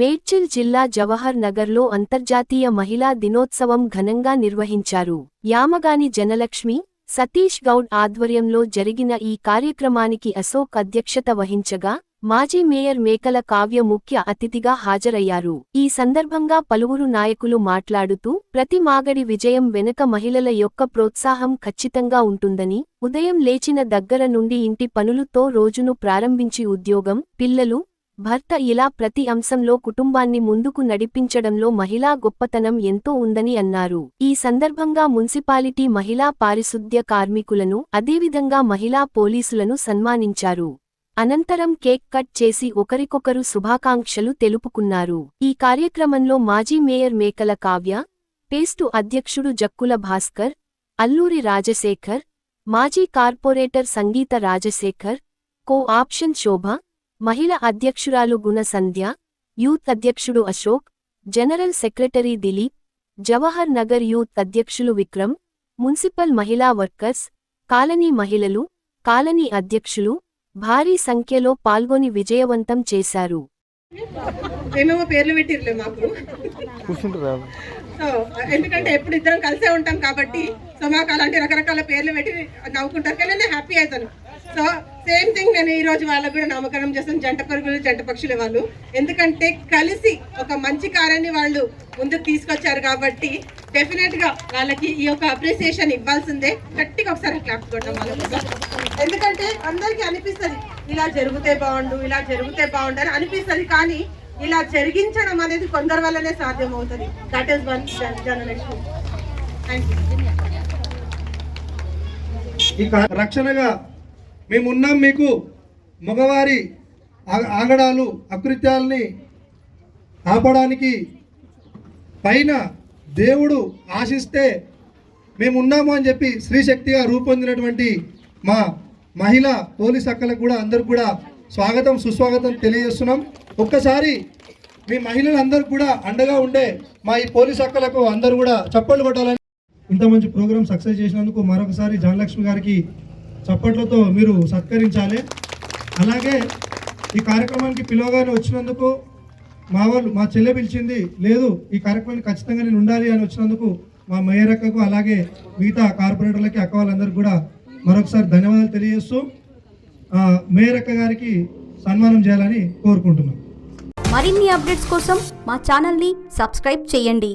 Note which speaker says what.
Speaker 1: మేడ్చిల్ జిల్లా జవహర్ నగర్లో అంతర్జాతీయ మహిళా దినోత్సవం ఘనంగా నిర్వహించారు. యామగాని జనలక్ష్మి సతీష్ గౌడ్ ఆధ్వర్యంలో జరిగిన ఈ కార్యక్రమానికి అశోక్ అధ్యక్షత వహించగా మాజీ మేయర్ మేకల కావ్య ముఖ్య అతిథిగా హాజరయ్యారు. ఈ సందర్భంగా పలువురు నాయకులు మాట్లాడుతూ ప్రతి మాగడి విజయం వెనుక మహిళల యొక్క ప్రోత్సాహం ఖచ్చితంగా ఉంటుందని ఉదయం లేచిన దగ్గర నుండి ఇంటి పనులుతో రోజును ప్రారంభించి ఉద్యోగం పిల్లలు భర్త ఇలా ప్రతి అంశంలో కుటుంబాన్ని ముందుకు నడిపించడంలో మహిళా గొప్పతనం ఎంతో ఉందని అన్నారు. ఈ సందర్భంగా మున్సిపాలిటీ మహిళా పారిశుద్ధ్య కార్మికులను అదేవిధంగా మహిళా పోలీసులను సన్మానించారు. అనంతరం కేక్ కట్ చేసి ఒకరికొకరు శుభాకాంక్షలు తెలుపుకున్నారు. ఈ కార్యక్రమంలో మాజీ మేయర్ మేకల కావ్య పేస్టు అధ్యక్షుడు జక్కుల భాస్కర్ అల్లూరి రాజశేఖర్ మాజీ corporator Sangeetha Rajasekhar co option Shobha మహిళ అధ్యక్షురాలు గుణ సంధ్య యూత్ అధ్యక్షుడు Ashok general secretary Dilip Jawahar Nagar youth అధ్యక్షులు విక్రమ్ మున్సిపల్ మహిళా వర్కర్స్ కాలనీ మహిళలు కాలనీ అధ్యక్షులు భారీ సంఖ్యలో పాల్గొని విజయవంతం చేశారు.
Speaker 2: ఏమేమో పేర్లు పెట్టిర్లే మాకు.
Speaker 3: కూర్చుంటారా?
Speaker 2: సో ఎందుకంటే ఎప్పుడు ఇద్దరం కలిసే ఉంటాం కాబట్టి సో మాకు అలాంటి రకరకాల పేర్లు పెట్టి నవ్వుకుంటారు. కానీ నేను హ్యాపీ అవుతాను సో సేమ్ థింగ్ నేను ఈ రోజు వాళ్ళకు కూడా నామకరణం చేస్తాను. జంట పరుగులు జంట పక్షుల వాళ్ళు. ఎందుకంటే కలిసి ఒక మంచి కార్యాన్ని వాళ్ళు ముందుకు తీసుకొచ్చారు కాబట్టి డెఫినెట్గా వాళ్ళకి ఈ యొక్క అప్రిసియేషన్ ఇవ్వాల్సిందే. గట్టిగా ఒకసారి క్లాప్ కొట్టడం వాళ్ళ కోసం ఎందుకంటే అందరికీ అనిపిస్తుంది ఇలా జరిగితే బాగుండు ఇలా జరిగితే బాగుండు అని అనిపిస్తుంది. కానీ ఇలా జరిగించడం అనేది కొందరి వల్లనే సాధ్యం అవుతుంది that is one generation thank you
Speaker 4: రక్షణగా మేమున్నాం మీకు మగవారి ఆ- ఆగడాలు అకృత్యాలని ఆపడానికి పైన దేవుడు ఆశిస్తే మేమున్నాము అని చెప్పి స్త్రీశక్తిగా రూపొందినటువంటి మా మహిళ పోలీస్ అక్కలకు కూడా అందరికి కూడా స్వాగతం సుస్వాగతం తెలియజేస్తున్నాం. ఒక్కసారి మీ మహిళలందరూ కూడా అండగా ఉండే మా ఈ పోలీస్ అక్కలకు అందరూ కూడా చప్పట్లు కొట్టాలని ఇంత మంచి ప్రోగ్రామ్ సక్సెస్ చేసినందుకు మరొకసారి జనలక్ష్మి గారికి చప్పట్లతో మీరు సత్కరించాలి. అలాగే ఈ కార్యక్రమానికి పిలవగానే వచ్చినందుకు మా వాళ్ళు మా చెల్లె పిలిచింది లేదు ఈ కార్యక్రమానికి ఖచ్చితంగా నేను ఉండాలి అని వచ్చినందుకు మా మేయర్ అక్కకు అలాగే మిగతా కార్పొరేటర్లకి అక్క వాళ్ళందరికీ కూడా మరొకసారి ధన్యవాదాలు తెలియజేస్తూ ఆ, మేయర్ అక్క గారికి సన్మానం చేయాలని కోరుకుంటున్నాం.
Speaker 5: మరిన్ని అప్డేట్స్ కోసం మా ఛానల్ని సబ్స్క్రైబ్ చేయండి.